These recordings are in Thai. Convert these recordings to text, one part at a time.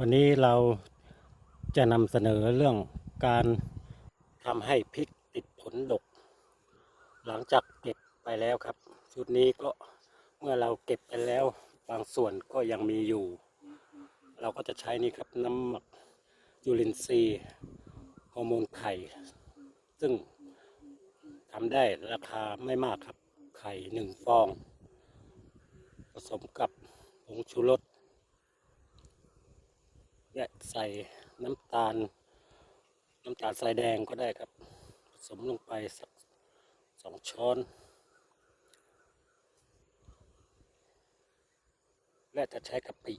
วันนี้เราจะนำเสนอเรื่องการทำให้พริกติดผลดก หลังจากเก็บไปแล้วครับ ชุดนี้ก็เมื่อเราเก็บไปแล้ว บางส่วนก็ยังมีอยู่ เราก็จะใช้นี่ครับน้ำหมักจุลินทรีฮอร์โมนไข่ ซึ่งทำได้ราคาไม่มากครับ ไข่หนึ่งฟอง ผสมกับผงชูรส และใส่น้ำตาล น้ำตาลทรายแดงก็ได้ครับ ผสมลงไปสักสองช้อน และจะใช้กะปิ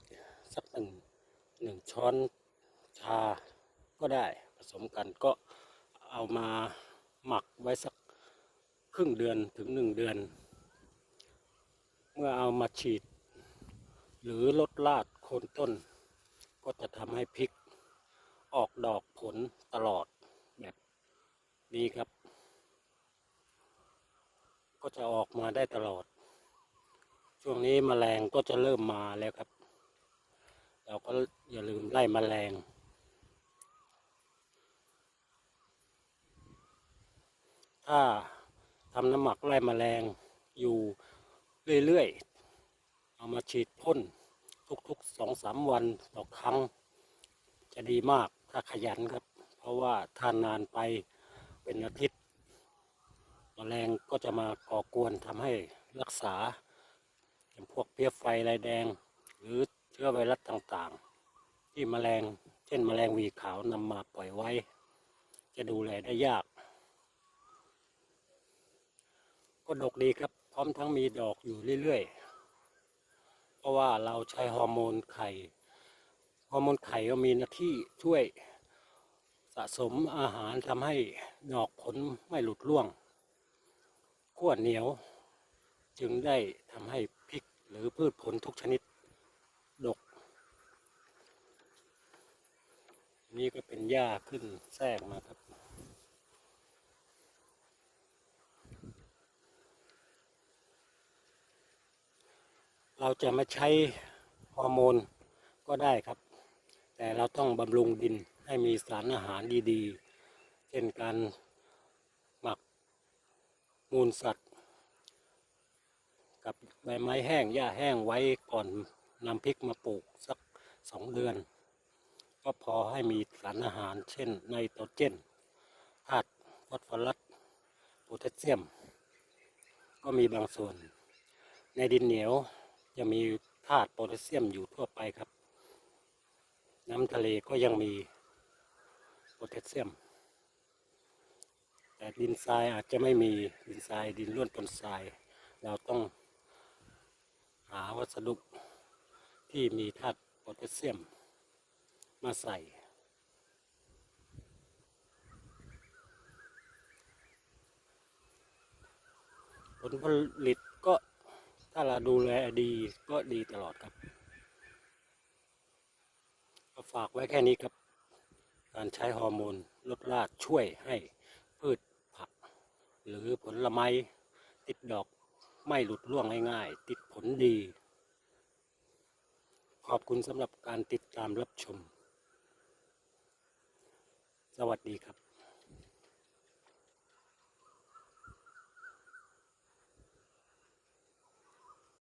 สักหนึ่งหนึ่งช้อนชาก็ได้ผสมกันก็เอามาหมักไว้สักครึ่งเดือนถึงหนึ่งเดือน เมื่อเอามาฉีด หรือลดลาดโคนต้น ก็จะทำให้พริกออกดอกผลตลอดแบบนี้ครับ ก็จะออกมาได้ตลอด ช่วงนี้มแมลงก็จะเริ่มมาแล้วครับ เราก็อย่าลืมไล่มแมลงถ้าทำน้ำหมักไล่มแมลงอยู่เรื่อยๆ เอามาฉีดพ่น ทุกๆสองสามวันต่อครั้ง จะดีมากถ้าขยันครับ เพราะว่าถ้านานไปเป็นอาทิตย์มแมลงก็จะมาก่อกวนทำให้รักษาอย่างพวกเพี้ยไฟลายแดง หรือเชื้อไวรัสต่างๆ ที่มแมลงเช่นมแมลงวีขาวนำมาปล่อยไว้ จะดูแลได้ยาก ก็ดกดีครับ พร้อมทั้งมีดอกอยู่เรื่อยๆ ราะว่าเราใช้ฮอร์โมนไข่ ฮอร์โมนไข่ก็มีหน้าที่ช่วยสะสมอาหารทำให้ดอกผลไม่หลุดร่วงขั้วเหนียว จึงได้ทำให้พริกหรือพืชผลทุกชนิดดก นี่ก็เป็นหญ้าขึ้นแทรกมาครับ เราจะมาใช้ฮอร์โมนก็ได้ครับ แต่เราต้องบำรุงดินให้มีสารอาหารดีๆ เช่นการหมักมูลสัตว์ กับใบไม้แห้งหญ้าแห้งไว้ก่อนนำพริกมาปลูกสักสองเดือน ก็พอให้มีสารอาหารเช่นไนโตรเจนธาตุฟอสฟอรัสโพแทสเซียม ก็มีบางส่วนในดินเหนียว จะมีธาตุโพแทสเซียมอยู่ทั่วไปครับ น้ำทะเลก็ยังมีโพแทสเซียม แต่ดินทรายอาจจะไม่มีดินทรายดินล้วนปนทราย เราต้องหาวัสดุที่มีธาตุโพแทสเซียมมาใส่ ผลผลิต ถ้าเราดูแลดีก็ดีตลอดครับ ก็ฝากไว้แค่นี้ครับ การใช้ฮอร์โมนลดลาดช่วยให้พืชผัก หรือผลไม้ติดดอกไม่หลุดร่วงง่ายๆ ติดผลดี ขอบคุณสำหรับการติดตามรับชม สวัสดีครับ